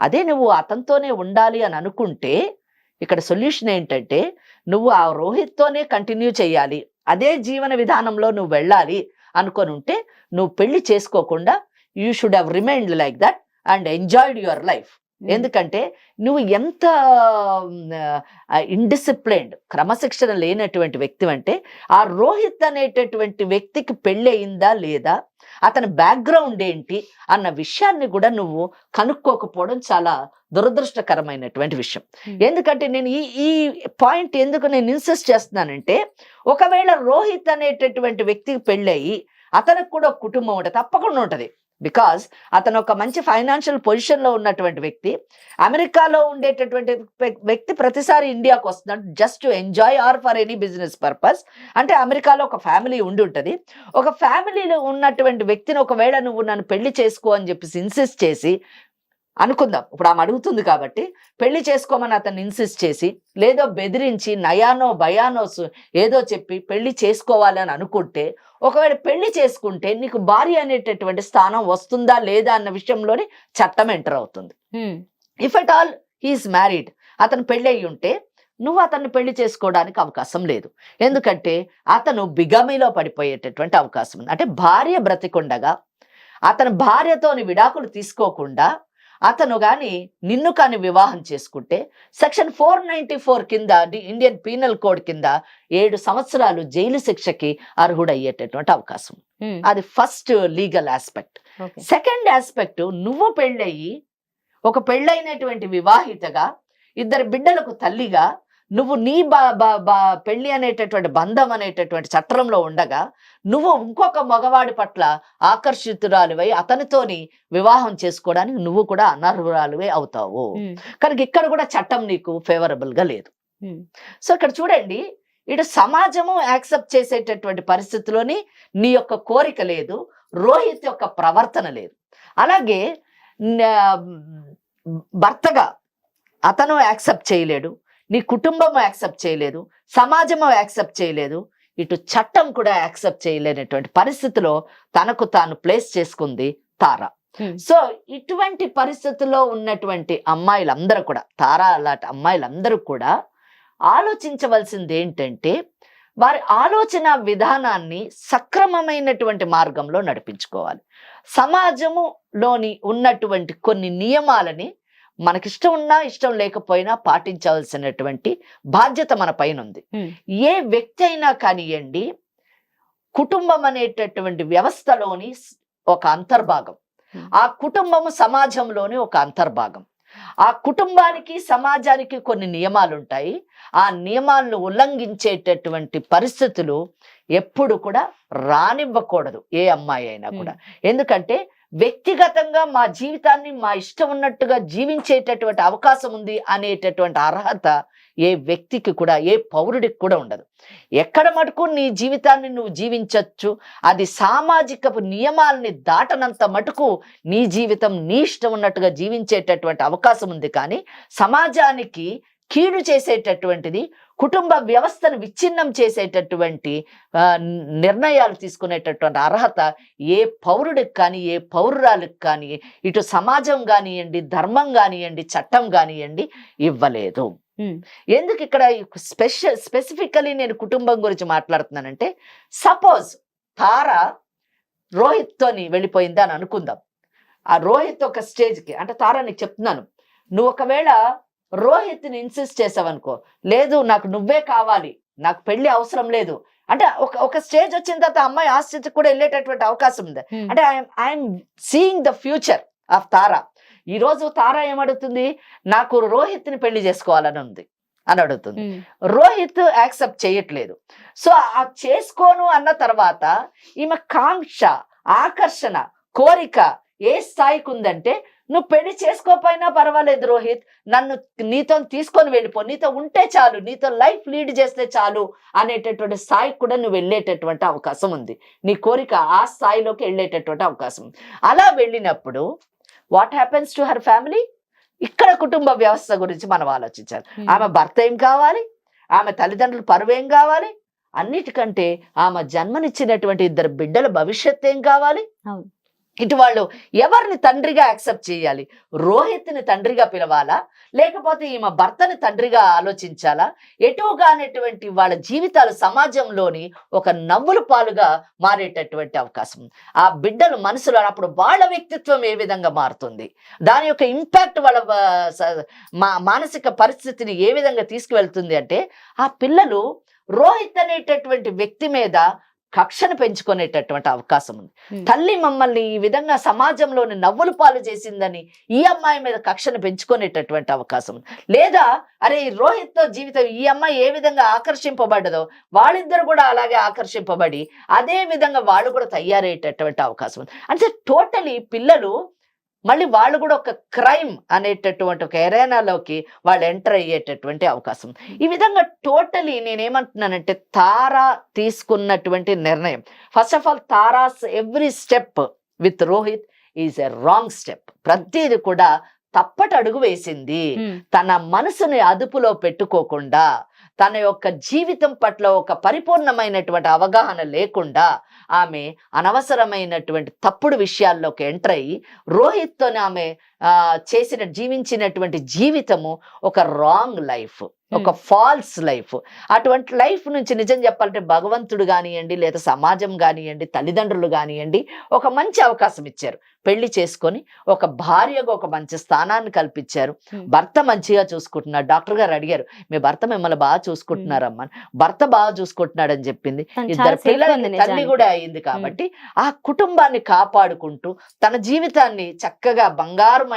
అదే నువ్వు అతనితోనే ఉండాలి అని అనుకుంటే ఇక్కడ సొల్యూషన్ ఏంటంటే నువ్వు ఆ రోహిత్తోనే కంటిన్యూ చేయాలి. అదే జీవన విధానంలో నువ్వు వెళ్ళాలి అనుకొని ఉంటే నువ్వు పెళ్ళి చేసుకోకుండా you should have remind like that and enjoyed your life ఎందుకంటే నువ్వు ఎంత ఇండిసిప్లైన్డ్ క్రమశిక్షణ లేనటువంటి వ్యక్తి అంటే ఆ రోహిత్ అనేటటువంటి వ్యక్తికి పెళ్ళి అయిందా లేదా అతని బ్యాక్గ్రౌండ్ ఏంటి అన్న విషయాన్ని కూడా నువ్వు కనుక్కోకపోవడం చాలా దురదృష్టకరమైనటువంటి విషయం. ఎందుకంటే నేను ఈ ఈ పాయింట్ ఎందుకు నేను ఇన్సిస్ట్ చేస్తున్నానంటే ఒకవేళ రోహిత్ అనేటటువంటి వ్యక్తికి పెళ్ళయి అతనికి కూడా కుటుంబం ఉంటుంది తప్పకుండా ఉంటుంది. బికాజ్ అతను ఒక మంచి ఫైనాన్షియల్ పొజిషన్లో ఉన్నటువంటి వ్యక్తి. అమెరికాలో ఉండేటటువంటి వ్యక్తి ప్రతిసారి ఇండియాకు వస్తున్నాడు just to enjoy or for any business purpose అంటే అమెరికాలో ఒక ఫ్యామిలీ ఉండి ఉంటుంది. ఒక ఫ్యామిలీలో ఉన్నటువంటి వ్యక్తిని ఒకవేళ నువ్వు నన్ను పెళ్ళి చేసుకో అని చెప్పేసి ఇన్సిస్ట్ చేసి అనుకుందాం. ఇప్పుడు ఆమె అడుగుతుంది కాబట్టి పెళ్ళి చేసుకోమని అతన్ని ఇన్సిస్ట్ చేసి లేదో బెదిరించి నయానో భయానో ఏదో చెప్పి పెళ్ళి చేసుకోవాలి అని అనుకుంటే ఒకవేళ పెళ్ళి చేసుకుంటే నీకు భార్య అనేటటువంటి స్థానం వస్తుందా లేదా అన్న విషయంలోని చట్టం ఎంటర్ అవుతుంది. If at all he's married అతను పెళ్ళి అయి ఉంటే నువ్వు అతన్ని పెళ్ళి చేసుకోవడానికి అవకాశం లేదు. ఎందుకంటే అతను బిగమిలో పడిపోయేటటువంటి అవకాశం ఉంది. అంటే భార్య బ్రతికుండగా అతను భార్యతోని విడాకులు తీసుకోకుండా అతను గాని నిన్ను కాని వివాహం చేసుకుంటే సెక్షన్ ఫోర్ నైన్టీ ఫోర్ కింద ఇండియన్ పీనల్ కోడ్ కింద ఏడు సంవత్సరాలు జైలు శిక్షకి అర్హుడయ్యేటటువంటి అవకాశం అది first legal aspect. Second aspect నువ్వు పెళ్ళయి ఒక పెళ్ళైనటువంటి వివాహితగా ఇద్దరు బిడ్డలకు తల్లిగా నువ్వు నీ బా బా బా పెళ్ళి అనేటటువంటి బంధం అనేటటువంటి చట్రంలో ఉండగా నువ్వు ఇంకొక మగవాడి పట్ల ఆకర్షితురాలివై అతనితోని వివాహం చేసుకోవడానికి నువ్వు కూడా అనర్హురాలివై అవుతావు. కనుక ఇక్కడ కూడా చట్టం నీకు ఫేవరబుల్గా లేదు సో ఇక్కడ చూడండి ఇటు సమాజము యాక్సెప్ట్ చేసేటటువంటి పరిస్థితిలోని నీ యొక్క కోరిక లేదు రోహిత్ యొక్క ప్రవర్తన లేదు. అలాగే భర్తగా అతను యాక్సెప్ట్ చేయలేడు నీ కుటుంబం యాక్సెప్ట్ చేయలేదు సమాజము యాక్సెప్ట్ చేయలేదు ఇటు చట్టం కూడా యాక్సెప్ట్ చేయలేనటువంటి పరిస్థితిలో తనకు తాను ప్లేస్ చేసుకుంది తార. సో ఇటువంటి పరిస్థితుల్లో ఉన్నటువంటి అమ్మాయిలందరూ కూడా తారా అలాంటి అమ్మాయిలందరూ కూడా ఆలోచించవలసింది ఏంటంటే వారి ఆలోచన విధానాన్ని సక్రమమైనటువంటి మార్గంలో నడిపించుకోవాలి. సమాజములోని ఉన్నటువంటి కొన్ని నియమాలని మనకిష్టం ఉన్నా ఇష్టం లేకపోయినా పాటించవలసినటువంటి బాధ్యత మన పైన ఉంది ఏ వ్యక్తి అయినా కానివ్వండి కుటుంబం అనేటటువంటి వ్యవస్థలోని ఒక అంతర్భాగం. ఆ కుటుంబము సమాజంలోని ఒక అంతర్భాగం. ఆ కుటుంబానికి సమాజానికి కొన్ని నియమాలు ఉంటాయి ఆ నియమాలను ఉల్లంఘించేటటువంటి పరిస్థితులు ఎప్పుడు కూడా రానివ్వకూడదు ఏ అమ్మాయి అయినా కూడా. ఎందుకంటే వ్యక్తిగతంగా మా జీవితాన్ని మా ఇష్టం ఉన్నట్టుగా జీవించేటటువంటి అవకాశం ఉంది అనేటటువంటి అర్హత ఏ వ్యక్తికి కూడా ఏ పౌరుడికి కూడా ఉండదు. ఎక్కడ మటుకు నీ జీవితాన్ని నువ్వు జీవించవచ్చు అది సామాజిక నియమాలని దాటనంత మటుకు నీ జీవితం నీ ఇష్టం ఉన్నట్టుగా జీవించేటటువంటి అవకాశం ఉంది కానీ సమాజానికి కీడు చేసేటటువంటిది కుటుంబ వ్యవస్థను విచ్ఛిన్నం చేసేటటువంటి నిర్ణయాలు తీసుకునేటటువంటి అర్హత ఏ పౌరుడికి కానీ ఏ పౌరురాలకు కానీ ఇటు సమాజం కానివ్వండి ధర్మం కానివ్వండి చట్టం కానివ్వండి ఇవ్వలేదు. ఎందుకు ఇక్కడ స్పెషల్ స్పెసిఫికలీ నేను కుటుంబం గురించి మాట్లాడుతున్నానంటే సపోజ్ తార రోహిత్ తోని వెళ్ళిపోయింది అని అనుకుందాం. ఆ రోహిత్ ఒక స్టేజ్కి అంటే తార నీకు చెప్తున్నాను. నువ్వు ఒకవేళ రోహిత్ని ఇన్సిస్ట్ చేసావనుకో లేదు నాకు నువ్వే కావాలి నాకు పెళ్ళి అవసరం లేదు. అంటే ఒక ఒక స్టేజ్ వచ్చిన తర్వాత అమ్మాయి ఆ కూడా వెళ్ళేటటువంటి అవకాశం ఉంది. అంటే I'm seeing the future of Tara ఈ రోజు తారా ఏమడుగుతుంది? నాకు రోహిత్ని పెళ్ళి చేసుకోవాలని ఉంది అని అడుగుతుంది. రోహిత్ యాక్సెప్ట్ చేయట్లేదు. సో ఆ చేసుకోను అన్న తర్వాత ఈమె కాంక్ష ఆకర్షణ కోరిక ఏ స్థాయికి ఉందంటే నువ్వు పెళ్ళి చేసుకోకపోయినా పర్వాలేదు రోహిత్. నన్ను నీతో తీసుకొని వెళ్ళిపో. నీతో ఉంటే చాలు. నీతో లైఫ్ లీడ్ చేస్తే చాలు అనేటటువంటి స్థాయికి కూడా నువ్వు వెళ్ళేటటువంటి అవకాశం ఉంది. నీ కోరిక ఆ స్థాయిలోకి వెళ్ళేటటువంటి అవకాశం ఉంది. అలా వెళ్ళినప్పుడు what happens to her family ఇక్కడ కుటుంబ వ్యవస్థ గురించి మనం ఆలోచించాలి. ఉమ్, ఆమె భర్త ఏం కావాలి? ఆమె తల్లిదండ్రుల పరువు ఏం కావాలి? అన్నిటికంటే ఆమె జన్మనిచ్చినటువంటి ఇద్దరు బిడ్డల భవిష్యత్తు ఏం కావాలి. ఇటు వాళ్ళు ఎవరిని తండ్రిగా యాక్సెప్ట్ చేయాలి? రోహిత్ని తండ్రిగా పిలవాలా? లేకపోతే ఈమె భర్తని తండ్రిగా ఆలోచించాలా? ఎటుగానటువంటి వాళ్ళ జీవితాలు సమాజంలోని ఒక నవ్వుల పాలుగా మారేటటువంటి అవకాశం ఆ బిడ్డలు మనసులో అప్పుడు వాళ్ళ వ్యక్తిత్వం ఏ విధంగా మారుతుంది? దాని యొక్క ఇంపాక్ట్ వాళ్ళ మా మానసిక పరిస్థితిని ఏ విధంగా తీసుకువెళ్తుంది అంటే ఆ పిల్లలు రోహిత్ అనేటటువంటి వ్యక్తి మీద కక్షను పెంచుకునేటటువంటి అవకాశం ఉంది. తల్లి మమ్మల్ని ఈ విధంగా సమాజంలోని నవ్వులు పాలు చేసిందని ఈ అమ్మాయి మీద కక్షను పెంచుకునేటటువంటి అవకాశం ఉంది. లేదా అరే ఈ రోహిత్తో జీవితం ఈ అమ్మాయి ఏ విధంగా ఆకర్షింపబడ్డదో వాళ్ళిద్దరు కూడా అలాగే ఆకర్షింపబడి అదే విధంగా వాళ్ళు కూడా తయారయ్యేటటువంటి అవకాశం ఉంది. అంటే టోటలీ పిల్లలు మళ్ళీ వాళ్ళు కూడా ఒక క్రైమ్ అనేటటువంటి ఒక ఎరేనాలోకి వాళ్ళు ఎంటర్ అయ్యేటటువంటి అవకాశం. ఈ విధంగా టోటలీ నేనేమంటున్నానంటే తారా తీసుకున్నటువంటి నిర్ణయం. First of all Tara's every step with Rohit is a wrong step. ప్రతిది కూడా తప్పటి అడుగు వేసింది తన మనసుని అదుపులో పెట్టుకోకుండా తన యొక్క జీవితం పట్ల ఒక పరిపూర్ణమైనటువంటి అవగాహన లేకుండా ఆమె అనవసరమైనటువంటి తప్పుడు విషయాల్లోకి ఎంటర్ అయ్యి రోహిత్తోనే ఆమె చేసిన జీవించినటువంటి జీవితము ఒక రాంగ్ లైఫ్ ఒక ఫాల్స్ లైఫ్ అటువంటి లైఫ్ నుంచి నిజం చెప్పాలంటే భగవంతుడు కానివ్వండి లేదా సమాజం కానివ్వండి తల్లిదండ్రులు కానివ్వండి ఒక మంచి అవకాశం ఇచ్చారు. పెళ్ళి చేసుకొని ఒక భార్యగా ఒక మంచి స్థానాన్ని కల్పించారు. Hmm. భర్త మంచిగా చూసుకుంటున్నాడు డాక్టర్ గారు అడిగారు మీ భర్త మిమ్మల్ని బాగా చూసుకుంటున్నారమ్మా అని. భర్త బాగా చూసుకుంటున్నాడు అని చెప్పింది ఇద్దరు ఉంది తల్లి. కూడా అయింది కాబట్టి ఆ కుటుంబాన్ని కాపాడుకుంటూ తన జీవితాన్ని చక్కగా బంగారుమయంగా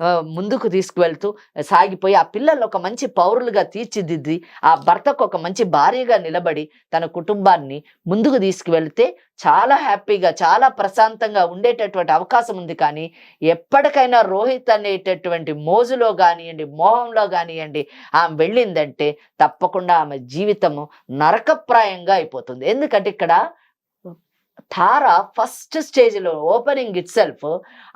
ఆ, ముందుకు తీసుకువెళ్తూ సాగిపోయి ఆ పిల్లలు ఒక మంచి పౌరులుగా తీర్చిదిద్ది ఆ భర్తకు ఒక మంచి భార్యగా నిలబడి తన కుటుంబాన్ని ముందుకు తీసుకువెళ్తే చాలా హ్యాపీగా చాలా ప్రశాంతంగా ఉండేటటువంటి అవకాశం ఉంది. కానీ ఎప్పటికైనా రోహిత్ అనేటటువంటి మోజులో కానివ్వండి మోహంలో కానివ్వండి ఆమె వెళ్ళిందంటే తప్పకుండా ఆమె జీవితము నరకప్రాయంగా అయిపోతుంది. ఎందుకంటే ఇక్కడ తార ఫస్ట్ స్టేజ్లో ఓపెనింగ్ ఇట్ సెల్ఫ్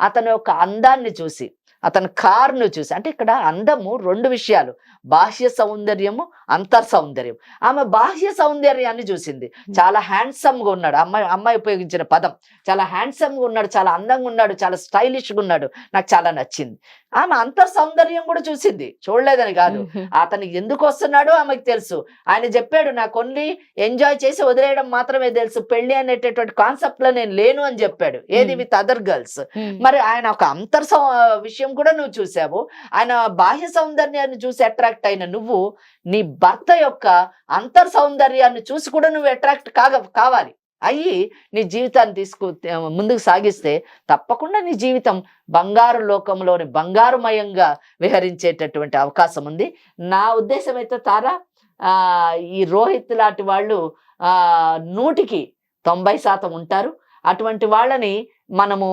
అతని యొక్క అందాన్ని చూసి. అతని కార్ను చూసి అంటే ఇక్కడ అందము రెండు విషయాలు. బాహ్య సౌందర్యము అంతర్ సౌందర్యం ఆమె బాహ్య సౌందర్యాన్ని చూసింది. చాలా హ్యాండ్సమ్గా ఉన్నాడు. అమ్మాయి అమ్మాయి ఉపయోగించిన పదం. చాలా హ్యాండ్సమ్గా ఉన్నాడు చాలా అందంగా ఉన్నాడు చాలా స్టైలిష్గా ఉన్నాడు. నాకు చాలా నచ్చింది. ఆమె అంతర్ సౌందర్యం కూడా చూసింది. చూడలేదని కాదు. అతను ఎందుకు వస్తున్నాడో ఆమెకు తెలుసు. ఆయన చెప్పాడు నాకు ఓన్లీ ఎంజాయ్ చేసి వదిలేయడం మాత్రమే తెలుసు. పెళ్ళి అనేటటువంటి కాన్సెప్ట్లో నేను లేను అని చెప్పాడు. ఏది. With other girls. మరి ఆయన ఒక అంతర్ సౌ- సౌందర్యం కూడా నువ్వు చూసావు. ఆయన బాహ్య సౌందర్యాన్ని చూసి అట్రాక్ట్ అయిన నువ్వు నీ భర్త యొక్క అంతర్ సౌందర్యాన్ని చూసి కూడా నువ్వు అట్రాక్ట్ కాగ కావాలి. అయ్యి నీ జీవితాన్ని తీసుకు ముందుకు సాగిస్తే తప్పకుండా నీ జీవితం బంగారు లోకంలోని బంగారుమయంగా విహరించేటటువంటి అవకాశం ఉంది. నా ఉద్దేశం అయితే తారా ఆ ఈ రోహిత్ లాంటి వాళ్ళు ఆ నూటికి తొంభై శాతం ఉంటారు. అటువంటి వాళ్ళని మనము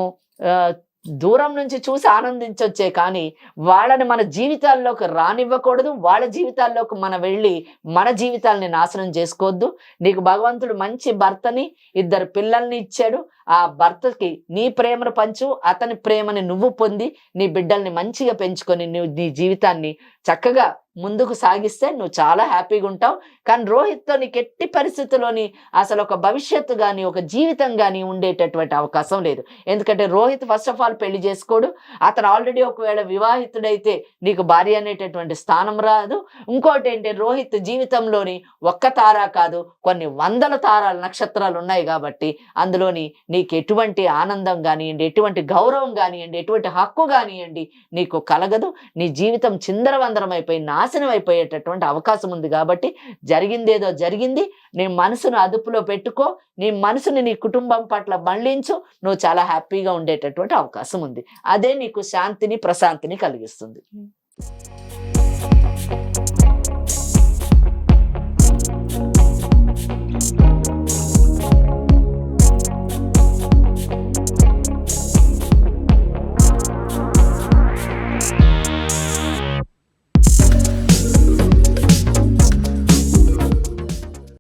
దూరం నుంచి చూసి ఆనందించొచ్చే కానీ వాళ్ళని మన జీవితాల్లోకి రానివ్వకూడదు వాళ్ళ జీవితాల్లోకి మనం వెళ్ళి మన జీవితాల్ని నాశనం చేసుకోవద్దు. నీకు భగవంతుడు మంచి భర్తని ఇద్దరు పిల్లల్ని ఇచ్చాడు. ఆ భర్తకి నీ ప్రేమను పంచు అతని ప్రేమని నువ్వు పొంది నీ బిడ్డల్ని మంచిగా పెంచుకొని నువ్వు నీ జీవితాన్ని చక్కగా ముందుకు సాగిస్తే నువ్వు చాలా హ్యాపీగా ఉంటావు. కానీ రోహిత్తో నీకు ఎట్టి పరిస్థితుల్లోని అసలు ఒక భవిష్యత్తు కానీ ఒక జీవితం కానీ ఉండేటటువంటి అవకాశం లేదు. ఎందుకంటే రోహిత్ ఫస్ట్ ఆఫ్ ఆల్ పెళ్ళి చేసుకోడు. అతను ఆల్రెడీ ఒకవేళ వివాహితుడైతే నీకు భార్య అనేటటువంటి స్థానం రాదు. ఇంకోటి ఏంటి రోహిత్ జీవితంలోని ఒక్క తార కాదు కొన్ని వందల తారాలు నక్షత్రాలు ఉన్నాయి కాబట్టి అందులోని నీకు ఎటువంటి ఆనందం కానివ్వండి ఎటువంటి గౌరవం కానివ్వండి ఎటువంటి హక్కు కానివ్వండి నీకు కలగదు. నీ జీవితం చిందరవందరమైపోయి అయిపోయి నాశనం అయిపోయేటటువంటి అవకాశం ఉంది కాబట్టి జరిగిందేదో జరిగింది నీ మనసును అదుపులో పెట్టుకో నీ మనసుని నీ కుటుంబం పట్ల మళ్ళించు నువ్వు చాలా హ్యాపీగా ఉండేటటువంటి అవకాశం ఉంది. అదే నీకు శాంతిని ప్రశాంతిని కలిగిస్తుంది. Hmm.